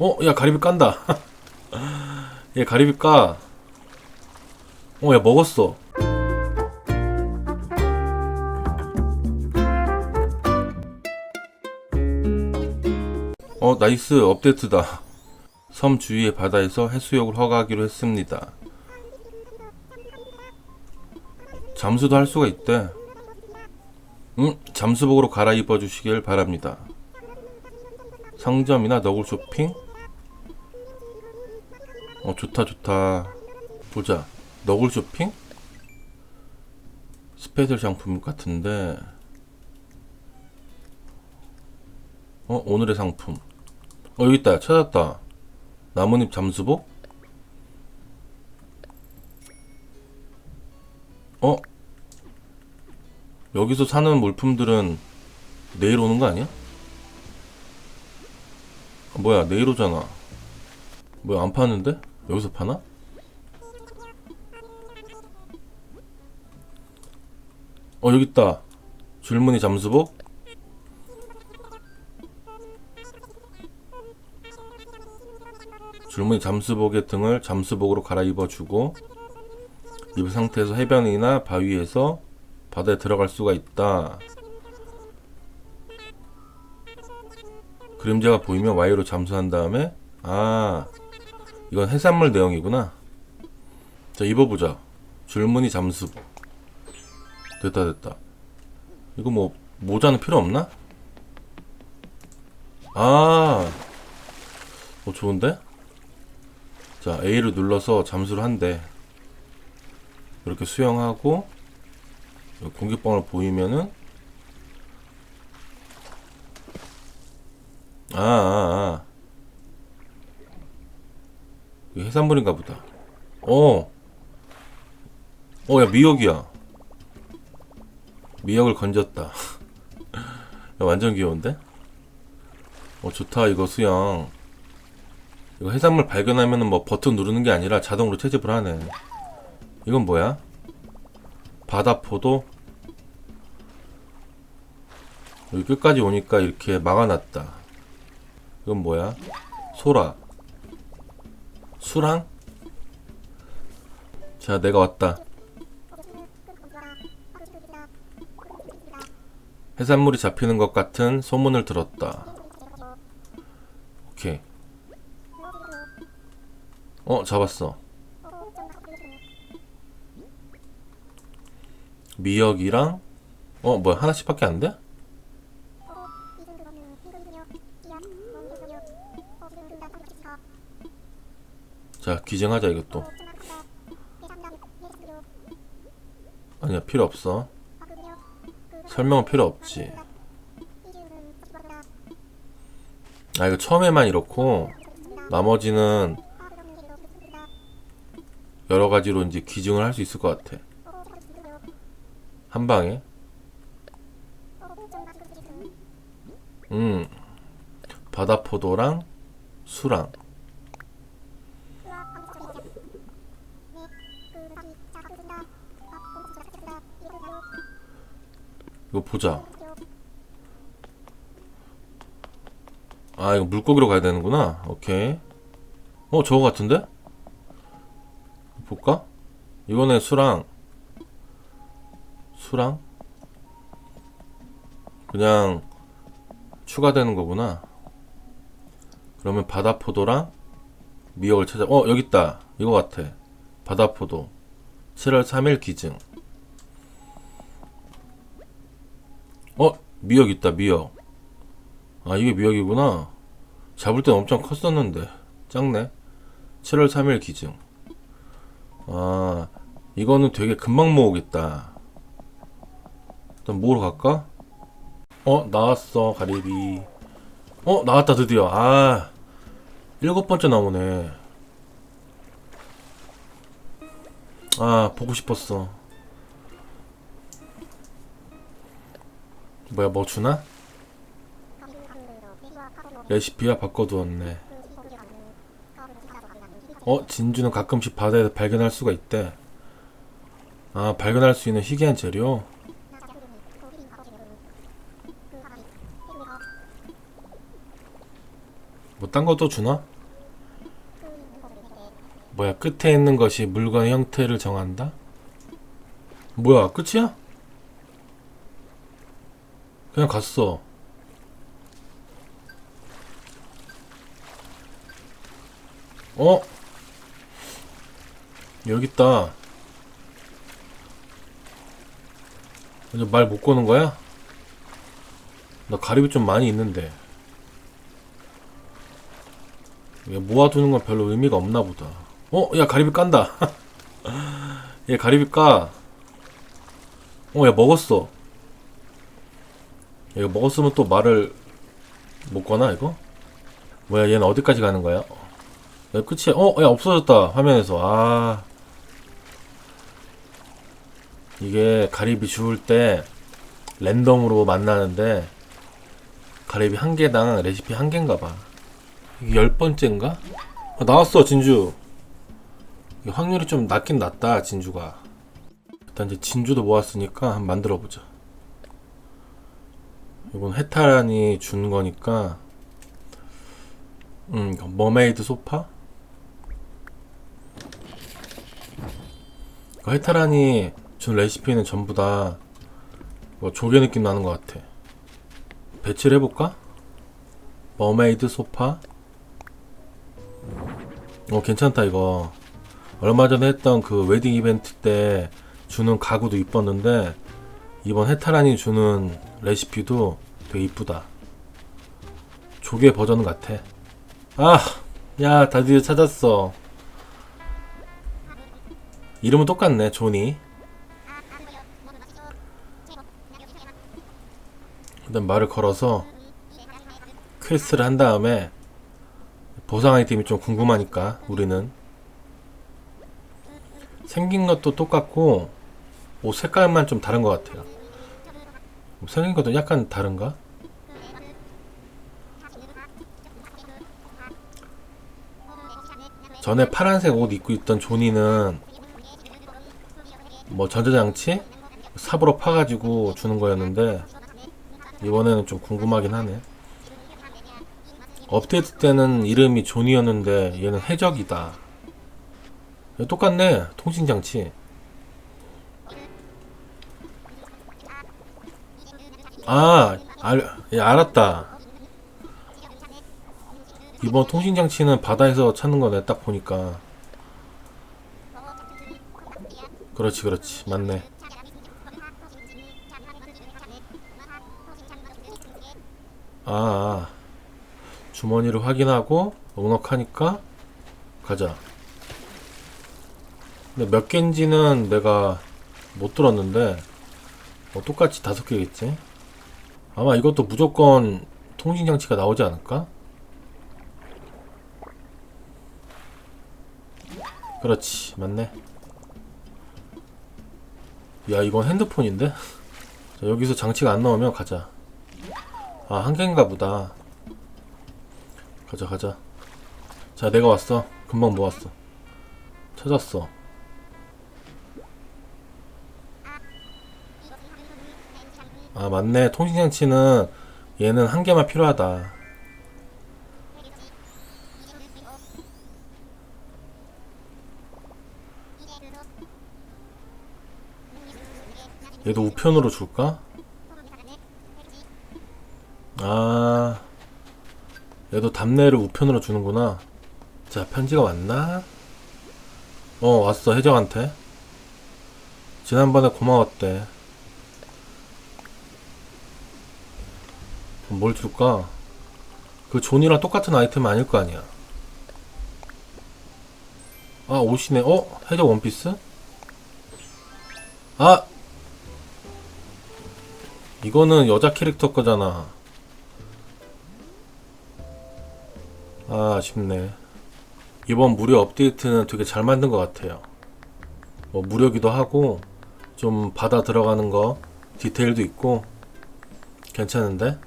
어, 야, 가리비 깐다. 얘 가리비 까. 어, 야, 먹었어. 어, 나이스. 업데이트다. 섬 주위의 바다에서 해수욕을 허가하기로 했습니다. 잠수도 할 수가 있대. 응, 잠수복으로 갈아입어 주시길 바랍니다. 상점이나 너굴 쇼핑? 어, 좋다, 좋다. 보자. 너굴 쇼핑? 스페셜 상품 같은데. 어, 오늘의 상품. 어, 여기 있다. 찾았다. 나뭇잎 잠수복? 어? 여기서 사는 물품들은 내일 오는 거 아니야? 아, 뭐야, 내일 오잖아. 뭐야, 안 파는데? 여기서 파나? 어, 여기 있다. 줄무늬 잠수복? 줄무늬 잠수복의 등을 잠수복으로 갈아입어주고 입은 상태에서 해변이나 바위에서 바다에 들어갈 수가 있다. 그림자가 보이면 와이로 잠수한 다음에 아 이건 해산물 내용이구나. 자 입어보자. 줄무늬 잠수복. 됐다 됐다. 이거 뭐 모자는 필요 없나? 아, 어 좋은데? 자 A를 눌러서 잠수를 한대. 이렇게 수영하고 공격방울 보이면은 아, 아, 아. 이거 해산물인가 보다. 어. 어, 야, 미역이야. 미역을 건졌다. 야, 완전 귀여운데? 어, 좋다, 이거 수영. 이거 해산물 발견하면은 뭐 버튼 누르는 게 아니라 자동으로 채집을 하네. 이건 뭐야? 바다포도? 여기 끝까지 오니까 이렇게 막아놨다. 이건 뭐야? 소라. 수랑? 자, 내가 왔다. 해산물이 잡히는 것 같은 소문을 들었다. 오케이. 어, 잡았어. 미역이랑, 어, 뭐야, 하나씩밖에 안 돼? 자, 기증하자, 이것도. 아니야, 필요 없어. 설명은 필요 없지. 아, 이거 처음에만 이렇고, 나머지는 여러 가지로 이제 기증을 할 수 있을 것 같아. 한 방에. 음, 바다포도랑 수랑. 이거 보자. 아, 이거 물고기로 가야 되는구나. 오케이. 어, 저거 같은데? 볼까? 이거는 수랑. 수랑? 그냥 추가되는 거구나. 그러면 바다포도랑 미역을 찾아. 어, 여기 있다. 이거 같아. 바다포도. 7월 3일 기증. 어, 미역 있다, 미역. 아, 이게 미역이구나. 잡을 땐 엄청 컸었는데. 작네. 7월 3일 기증. 아, 이거는 되게 금방 모으겠다. 일단 모으러 갈까? 어, 나왔어, 가리비. 어, 나왔다, 드디어. 아, 일곱 번째 나오네. 아, 보고 싶었어. 뭐야, 뭐 주나? 레시피와 바꿔두었네. 어, 진주는 가끔씩 바다에서 발견할 수가 있대. 아, 발견할 수 있는 희귀한 재료? 뭐 딴 것도 주나? 뭐야 끝에 있는 것이 물건의 형태를 정한다? 뭐야 끝이야? 그냥 갔어 어? 여기 있다 이제 말 못 거는 거야? 나 가리비 좀 많이 있는데 모아두는 건 별로 의미가 없나 보다 어? 야 가리비 깐다 얘 가리비 까 어, 야, 먹었어. 이거 먹었으면 또 말을 못 거나, 이거? 뭐야, 얘는 어디까지 가는 거야? 야, 끝이야. 어, 야, 없어졌다. 화면에서. 아. 이게 가리비 주울 때 랜덤으로 만나는데 가리비 한 개당 레시피 한 개인가 봐. 이게 열 번째인가? 아, 나왔어, 진주. 확률이 좀 낮긴 낮다, 진주가. 일단 이제 진주도 모았으니까 한번 만들어 보자. 이건 헤타란이 준 거니까, 음, 머메이드 소파? 이거 헤타란이 준 레시피는 전부 다 뭐 조개 느낌 나는 것 같아. 배치를 해볼까? 머메이드 소파? 어, 괜찮다, 이거. 얼마 전에 했던 그 웨딩 이벤트 때 주는 가구도 이뻤는데 이번 헤타란이 주는 레시피도 되게 이쁘다. 조개 버전 같아. 아, 야, 다 드디어 찾았어. 이름은 똑같네, 조니. 일단 말을 걸어서 퀘스트를 한 다음에 보상 아이템이 좀 궁금하니까 우리는 생긴 것도 똑같고 옷 색깔만 좀 다른 것 같아요. 생긴 것도 약간 다른가? 전에 파란색 옷 입고 있던 조니는 뭐 전자장치 삽으로 파가지고 주는 거였는데 이번에는 좀 궁금하긴 하네. 업데이트 때는 이름이 존이었는데 얘는 해적이다. 똑같네 통신장치. 아, 알, 예, 알았다. 이번 통신장치는 바다에서 찾는 거네, 딱 보니까. 그렇지, 그렇지. 맞네. 아, 아. 주머니를 확인하고, 넉넉하니까, 가자. 근데 몇 개인지는 내가 못 들었는데, 뭐 똑같이 다섯 개겠지? 아마 이것도 무조건 통신장치가 나오지 않을까? 그렇지, 맞네. 야, 이건 핸드폰인데? 자, 여기서 장치가 안 나오면 가자. 아, 한 개인가 보다. 가자, 가자. 자, 내가 왔어. 금방 모았어. 찾았어. 아, 맞네. 통신장치는 얘는 한 개만 필요하다. 얘도 우편으로 줄까? 아, 얘도 답례를 우편으로 주는구나. 자, 편지가 왔나? 어, 왔어. 혜정한테. 지난번에 고마웠대. 그럼 뭘 줄까? 그 존이랑 똑같은 아이템 아닐 거 아니야. 아, 옷이네. 어? 해적 원피스? 아! 이거는 여자 캐릭터 거잖아. 아, 아쉽네. 이번 무료 업데이트는 되게 잘 만든 것 같아요. 뭐, 무료기도 하고, 좀 바다 들어가는 거, 디테일도 있고, 괜찮은데?